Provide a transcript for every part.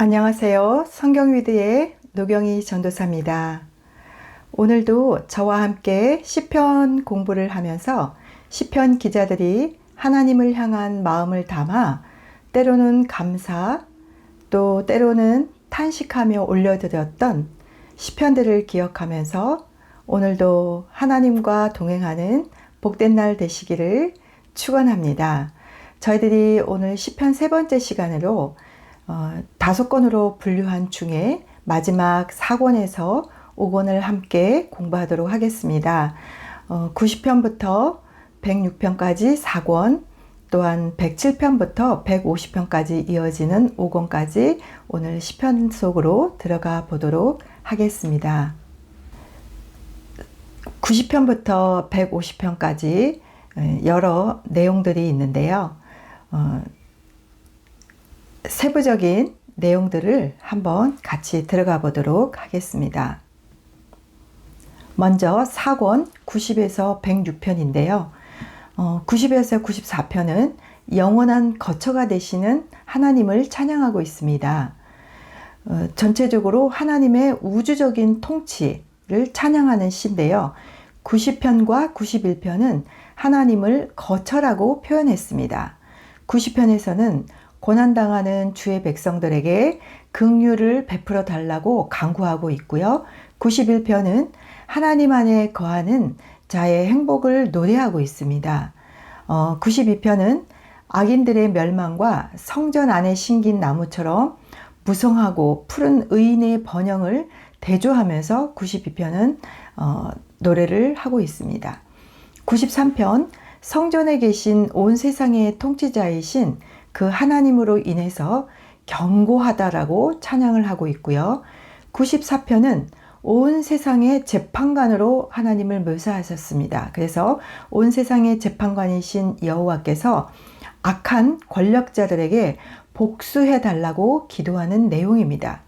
안녕하세요. 성경위드의 노경희 전도사입니다. 오늘도 저와 함께 시편 공부를 하면서 시편 기자들이 하나님을 향한 마음을 담아 때로는 감사 또 때로는 탄식하며 올려드렸던 시편들을 기억하면서 오늘도 하나님과 동행하는 복된 날 되시기를 축원합니다. 저희들이 오늘 시편 세 번째 시간으로 어, 다섯 권으로 분류한 중에 마지막 4권에서 5권을 함께 공부하도록 하겠습니다. 어, 90편부터 106편까지 4권, 또한 107편부터 150편까지 이어지는 5권까지 오늘 시편 속으로 들어가 보도록 하겠습니다. 90편부터 150편까지 여러 내용들이 있는데요. 어, 세부적인 내용들을 한번 같이 들어가 보도록 하겠습니다. 먼저 4권 90에서 106편인데요. 어, 90에서 94편은 영원한 거처가 되시는 하나님을 찬양하고 있습니다. 어, 전체적으로 하나님의 우주적인 통치를 찬양하는 시인데요. 90편과 91편은 하나님을 거처라고 표현했습니다. 90편에서는 고난당하는 주의 백성들에게 긍휼을 베풀어 달라고 강구하고 있고요. 91편은 하나님 안에 거하는 자의 행복을 노래하고 있습니다. 어, 92편은 악인들의 멸망과 성전 안에 심긴 나무처럼 무성하고 푸른 의인의 번영을 대조하면서 92편은 어, 노래를 하고 있습니다. 93편 성전에 계신 온 세상의 통치자이신 그 하나님으로 인해서 경고하다라고 찬양을 하고 있고요. 94편은 온 세상의 재판관으로 하나님을 묘사하셨습니다. 그래서 온 세상의 재판관이신 여호와께서 악한 권력자들에게 복수해 달라고 기도하는 내용입니다.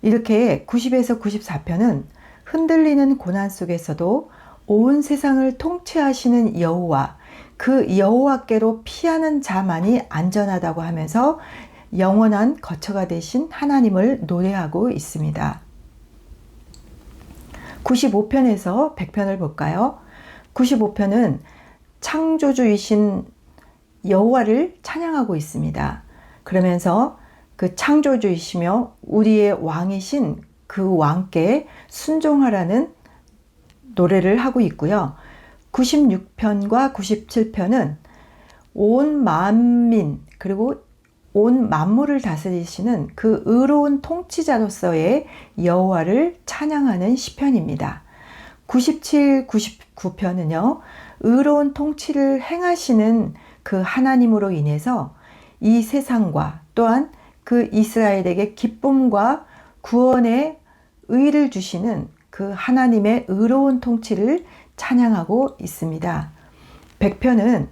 이렇게 90에서 94편은 흔들리는 고난 속에서도 온 세상을 통치하시는 여호와 그 여호와께로 피하는 자만이 안전하다고 하면서 영원한 거처가 되신 하나님을 노래하고 있습니다. 95편에서 100편을 볼까요? 95편은 창조주이신 여호와를 찬양하고 있습니다. 그러면서 그 창조주이시며 우리의 왕이신 그 왕께 순종하라는 노래를 하고 있고요. 96편과 97편은 온 만민 그리고 온 만물을 다스리시는 그 의로운 통치자로서의 여호와를 찬양하는 시편입니다. 97, 99편은요. 의로운 통치를 행하시는 그 하나님으로 인해서 이 세상과 또한 그 이스라엘에게 기쁨과 구원의 의를 주시는 그 하나님의 의로운 통치를 찬양하고 있습니다. 백편은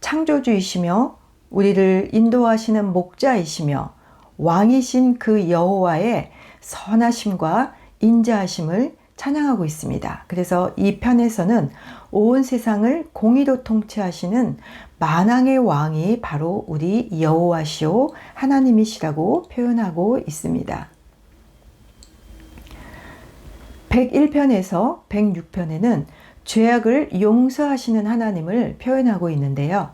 창조주이시며 우리를 인도하시는 목자이시며 왕이신 그 여호와의 선하심과 인자하심을 찬양하고 있습니다. 그래서 이 편에서는 온 세상을 공의로 통치하시는 만왕의 왕이 바로 우리 여호와시오 하나님이시라고 표현하고 있습니다. 101편에서 106편에는 죄악을 용서하시는 하나님을 표현하고 있는데요.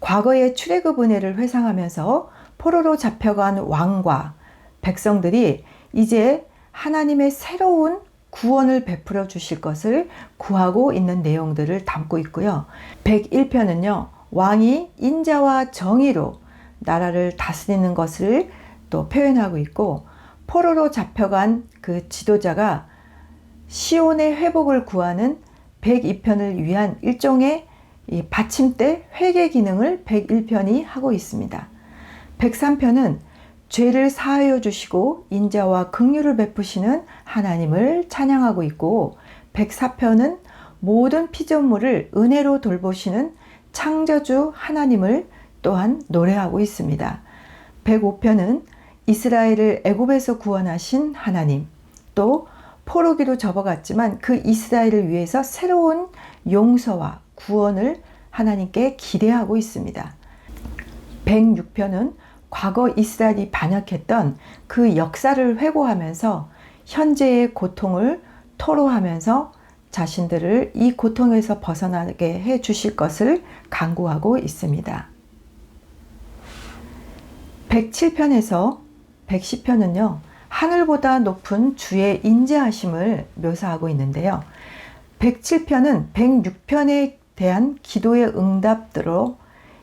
과거의 출애굽 은혜를 회상하면서 포로로 잡혀간 왕과 백성들이 이제 하나님의 새로운 구원을 베풀어 주실 것을 구하고 있는 내용들을 담고 있고요. 101편은요. 왕이 인자와 정의로 나라를 다스리는 것을 또 표현하고 있고 포로로 잡혀간 그 지도자가 시온의 회복을 구하는 102편을 위한 일종의 받침대 회개 기능을 101편이 하고 있습니다. 103편은 죄를 사하여 주시고 인자와 긍휼을 베푸시는 하나님을 찬양하고 있고 104편은 모든 피조물을 은혜로 돌보시는 창조주 하나님을 또한 노래하고 있습니다. 105편은 이스라엘을 애굽에서 구원하신 하나님, 또 포로기로 접어갔지만 그 이스라엘을 위해서 새로운 용서와 구원을 하나님께 기대하고 있습니다. 106편은 과거 이스라엘이 반역했던 그 역사를 회고하면서 현재의 고통을 토로하면서 자신들을 이 고통에서 벗어나게 해 주실 것을 강구하고 있습니다. 107편에서 110편은요, 하늘보다 높은 주의 인재하심을 묘사하고 있는데요. 107편은 106편에 대한 기도의 응답들로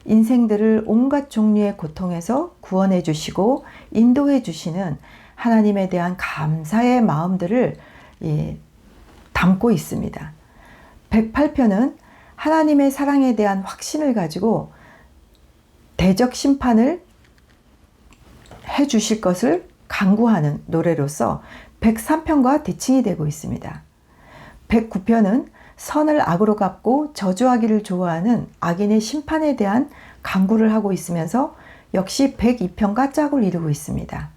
인생들을 온갖 종류의 고통에서 구원해 주시고 인도해 주시는 하나님에 대한 감사의 마음들을 예, 담고 있습니다. 108편은 하나님의 사랑에 대한 확신을 가지고 대적 심판을 해 주실 것을 강구하는 노래로서 103편과 대칭이 되고 있습니다. 109편은 선을 악으로 갚고 저주하기를 좋아하는 악인의 심판에 대한 강구를 하고 있으면서 역시 102편과 짝을 이루고 있습니다.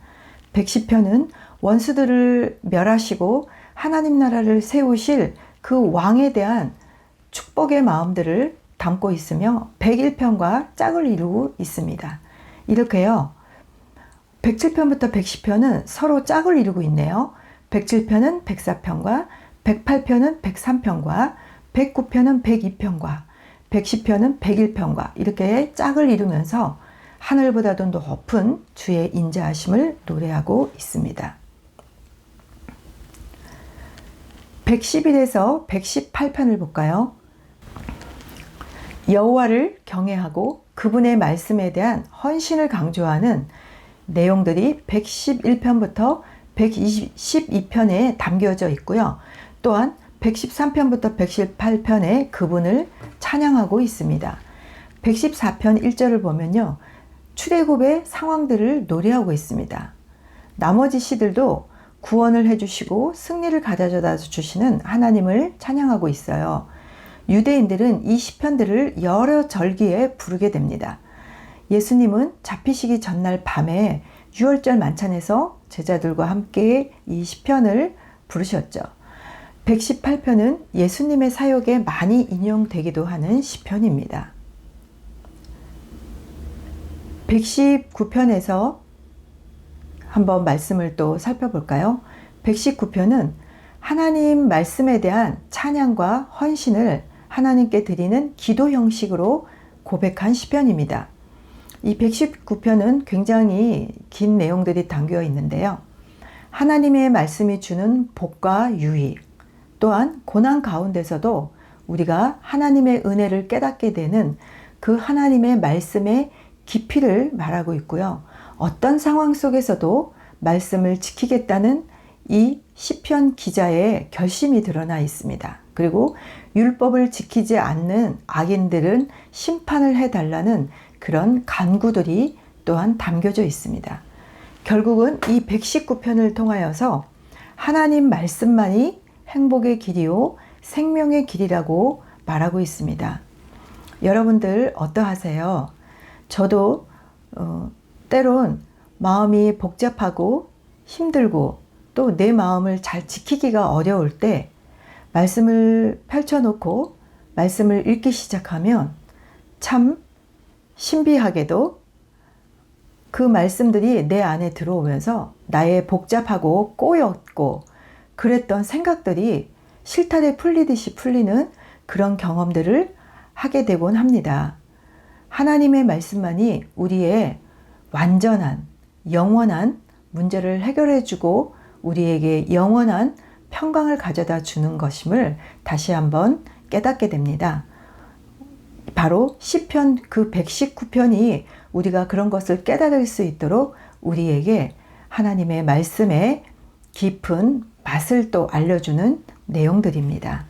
110편은 원수들을 멸하시고 하나님 나라를 세우실 그 왕에 대한 축복의 마음들을 담고 있으며 101편과 짝을 이루고 있습니다. 이렇게요. 107편부터 110편은 서로 짝을 이루고 있네요. 107편은 104편과 108편은 103편과 109편은 102편과 110편은 101편과 이렇게 짝을 이루면서 하늘보다도 높은 주의 인자하심을 노래하고 있습니다. 111에서 118편을 볼까요? 여호와를 경외하고 그분의 말씀에 대한 헌신을 강조하는 내용들이 111편부터 122편에 담겨져 있고요. 또한 113편부터 118편에 그분을 찬양하고 있습니다. 114편 1절을 보면요. 출애굽의 상황들을 노래하고 있습니다. 나머지 시들도 구원을 해주시고 승리를 가져다 주시는 하나님을 찬양하고 있어요. 유대인들은 이 시편들을 여러 절기에 부르게 됩니다. 예수님은 잡히시기 전날 밤에 유월절 만찬에서 제자들과 함께 이 시편을 부르셨죠. 118편은 예수님의 사역에 많이 인용되기도 하는 시편입니다. 119편에서 한번 말씀을 또 살펴볼까요? 119편은 하나님 말씀에 대한 찬양과 헌신을 하나님께 드리는 기도 형식으로 고백한 시편입니다. 이 119편은 굉장히 긴 내용들이 담겨 있는데요. 하나님의 말씀이 주는 복과 유익, 또한 고난 가운데서도 우리가 하나님의 은혜를 깨닫게 되는 그 하나님의 말씀의 깊이를 말하고 있고요. 어떤 상황 속에서도 말씀을 지키겠다는 이 시편 기자의 결심이 드러나 있습니다. 그리고 율법을 지키지 않는 악인들은 심판을 해달라는 그런 간구들이 또한 담겨져 있습니다. 결국은 이 119편을 통하여서 하나님 말씀만이 행복의 길이요 생명의 길이라고 말하고 있습니다. 여러분들 어떠하세요? 저도 어, 때론 마음이 복잡하고 힘들고 또 내 마음을 잘 지키기가 어려울 때 말씀을 펼쳐놓고 말씀을 읽기 시작하면 참 신비하게도 그 말씀들이 내 안에 들어오면서 나의 복잡하고 꼬였고 그랬던 생각들이 실타래 풀리듯이 풀리는 그런 경험들을 하게 되곤 합니다. 하나님의 말씀만이 우리의 완전한, 영원한 문제를 해결해 주고 우리에게 영원한 평강을 가져다 주는 것임을 다시 한번 깨닫게 됩니다. 바로 시편 그 119편이 우리가 그런 것을 깨달을 수 있도록 우리에게 하나님의 말씀의 깊은 맛을 또 알려주는 내용들입니다.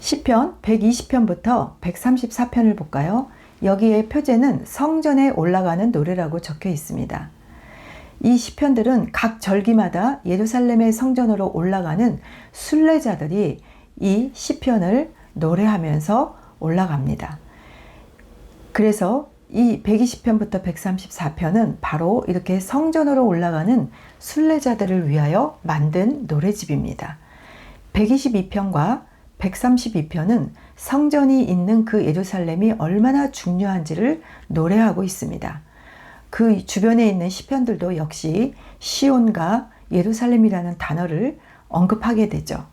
시편 120편부터 134편을 볼까요? 여기에 표제는 성전에 올라가는 노래라고 적혀 있습니다. 이 시편들은 각 절기마다 예루살렘의 성전으로 올라가는 순례자들이 이 시편을 노래하면서 올라갑니다. 그래서 이 120편부터 134편은 바로 이렇게 성전으로 올라가는 순례자들을 위하여 만든 노래집입니다. 122편과 132편은 성전이 있는 그 예루살렘이 얼마나 중요한지를 노래하고 있습니다. 그 주변에 있는 시편들도 역시 시온과 예루살렘이라는 단어를 언급하게 되죠.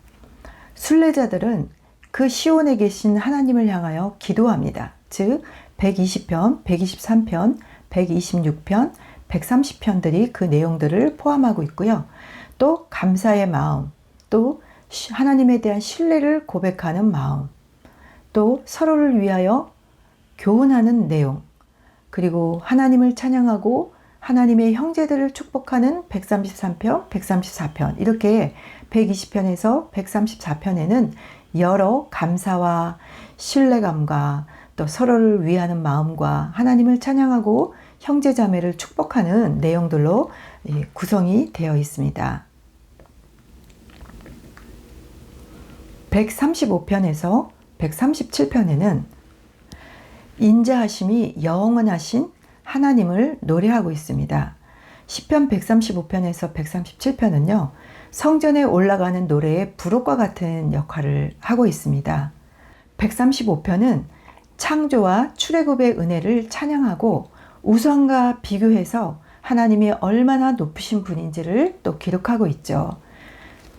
순례자들은 그 시온에 계신 하나님을 향하여 기도합니다. 즉 120편, 123편, 126편, 130편들이 그 내용들을 포함하고 있고요. 또 감사의 마음, 또 하나님에 대한 신뢰를 고백하는 마음, 또 서로를 위하여 교훈하는 내용, 그리고 하나님을 찬양하고 하나님의 형제들을 축복하는 133편, 134편, 이렇게 120편에서 134편에는 여러 감사와 신뢰감과 또 서로를 위하는 마음과 하나님을 찬양하고 형제 자매를 축복하는 내용들로 예, 구성이 되어 있습니다. 135편에서 137편에는 인자하심이 영원하신 하나님을 노래하고 있습니다. 10편 135편에서 137편은요, 성전에 올라가는 노래의 부록과 같은 역할을 하고 있습니다. 135편은 창조와 출애굽의 은혜를 찬양하고 우상과 비교해서 하나님이 얼마나 높으신 분인지를 또 기록하고 있죠.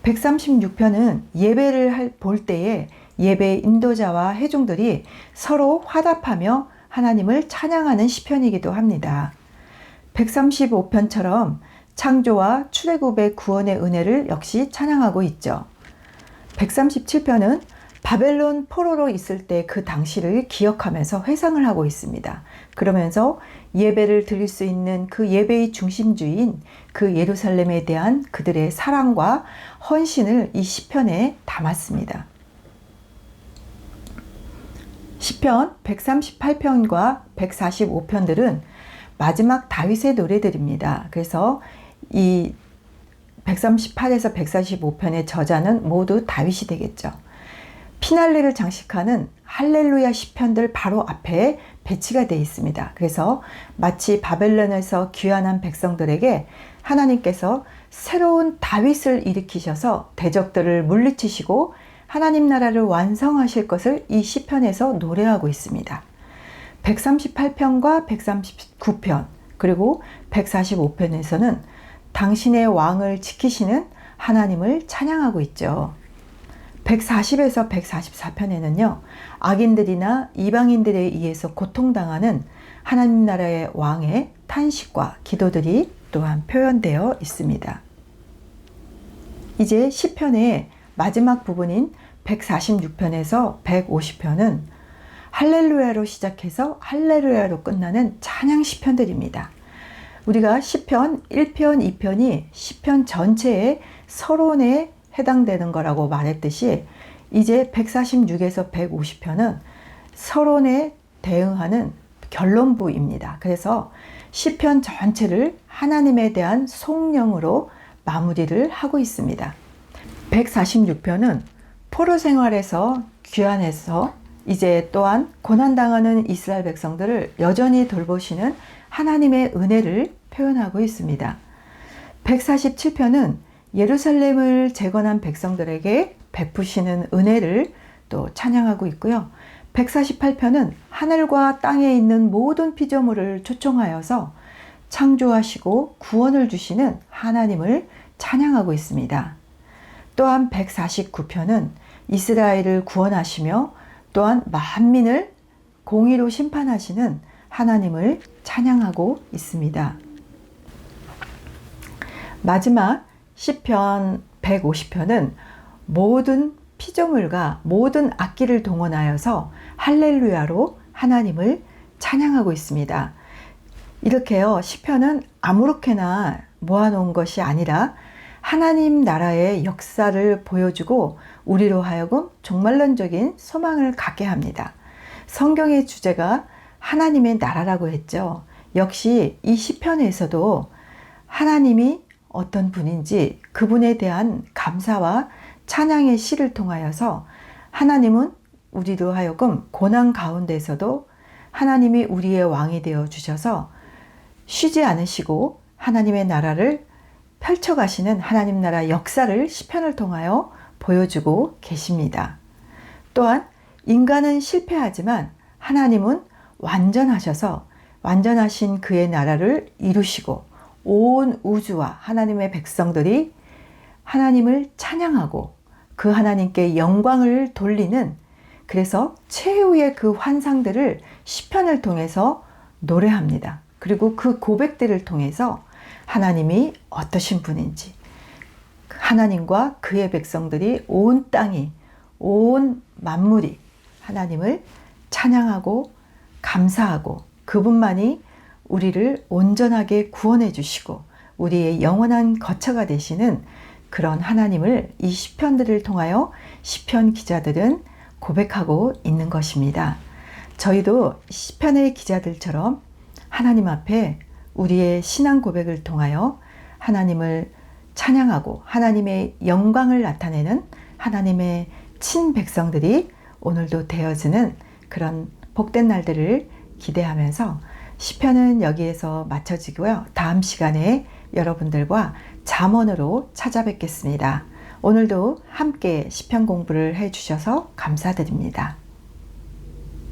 136편은 예배를 볼 때에 예배 인도자와 회중들이 서로 화답하며 하나님을 찬양하는 시편이기도 합니다. 135편처럼 창조와 출애굽의 구원의 은혜를 역시 찬양하고 있죠. 137편은 바벨론 포로로 있을 때 그 당시를 기억하면서 회상을 하고 있습니다. 그러면서 예배를 드릴 수 있는 그 예배의 중심주인 그 예루살렘에 대한 그들의 사랑과 헌신을 이 시편에 담았습니다. 시편 138편과 145편들은 마지막 다윗의 노래들입니다. 그래서 이 138에서 145편의 저자는 모두 다윗이 되겠죠. 피날레를 장식하는 할렐루야 시편들 바로 앞에 배치가 되어 있습니다. 그래서 마치 바벨론에서 귀환한 백성들에게 하나님께서 새로운 다윗을 일으키셔서 대적들을 물리치시고 하나님 나라를 완성하실 것을 이 시편에서 노래하고 있습니다. 138편과 139편 그리고 145편에서는 당신의 왕을 지키시는 하나님을 찬양하고 있죠. 140에서 144편에는요, 악인들이나 이방인들에 의해서 고통당하는 하나님 나라의 왕의 탄식과 기도들이 또한 표현되어 있습니다. 이제 시편의 마지막 부분인 146편에서 150편은 할렐루야로 시작해서 할렐루야로 끝나는 찬양 시편들입니다. 우리가 시편 1편, 2편이 시편 전체의 서론에 해당되는 거라고 말했듯이 이제 146에서 150편은 서론에 대응하는 결론부입니다. 그래서 시편 전체를 하나님에 대한 송령으로 마무리를 하고 있습니다. 146편은 포로 생활에서 귀환해서 이제 또한 고난당하는 이스라엘 백성들을 여전히 돌보시는 하나님의 은혜를 표현하고 있습니다. 147편은 예루살렘을 재건한 백성들에게 베푸시는 은혜를 또 찬양하고 있고요. 148편은 하늘과 땅에 있는 모든 피조물을 초청하여서 창조하시고 구원을 주시는 하나님을 찬양하고 있습니다. 또한 149편은 이스라엘을 구원하시며 또한 만민을 공의로 심판하시는 하나님을 찬양하고 있습니다. 마지막 시편 150편은 모든 피조물과 모든 악기를 동원하여서 할렐루야로 하나님을 찬양하고 있습니다. 이렇게요. 시편은 아무렇게나 모아놓은 것이 아니라 하나님 나라의 역사를 보여주고 우리로 하여금 종말론적인 소망을 갖게 합니다. 성경의 주제가 하나님의 나라라고 했죠. 역시 이 시편에서도 하나님이 어떤 분인지 그분에 대한 감사와 찬양의 시를 통하여서 하나님은 우리로 하여금 고난 가운데서도 하나님이 우리의 왕이 되어 주셔서 쉬지 않으시고 하나님의 나라를 펼쳐가시는 하나님 나라 역사를 시편을 통하여 보여주고 계십니다. 또한 인간은 실패하지만 하나님은 완전하셔서 완전하신 그의 나라를 이루시고 온 우주와 하나님의 백성들이 하나님을 찬양하고 그 하나님께 영광을 돌리는 그래서 최후의 그 환상들을 시편을 통해서 노래합니다. 그리고 그 고백들을 통해서 하나님이 어떠신 분인지 하나님과 그의 백성들이 온 땅이 온 만물이 하나님을 찬양하고 감사하고 그분만이 우리를 온전하게 구원해 주시고 우리의 영원한 거처가 되시는 그런 하나님을 이 시편들을 통하여 시편 기자들은 고백하고 있는 것입니다. 저희도 시편의 기자들처럼 하나님 앞에 우리의 신앙 고백을 통하여 하나님을 찬양하고 하나님의 영광을 나타내는 하나님의 친 백성들이 오늘도 되어지는 그런 복된 날들을 기대하면서 시편은 여기에서 마쳐지고요. 다음 시간에 여러분들과 잠언으로 찾아뵙겠습니다. 오늘도 함께 시편 공부를 해 주셔서 감사드립니다.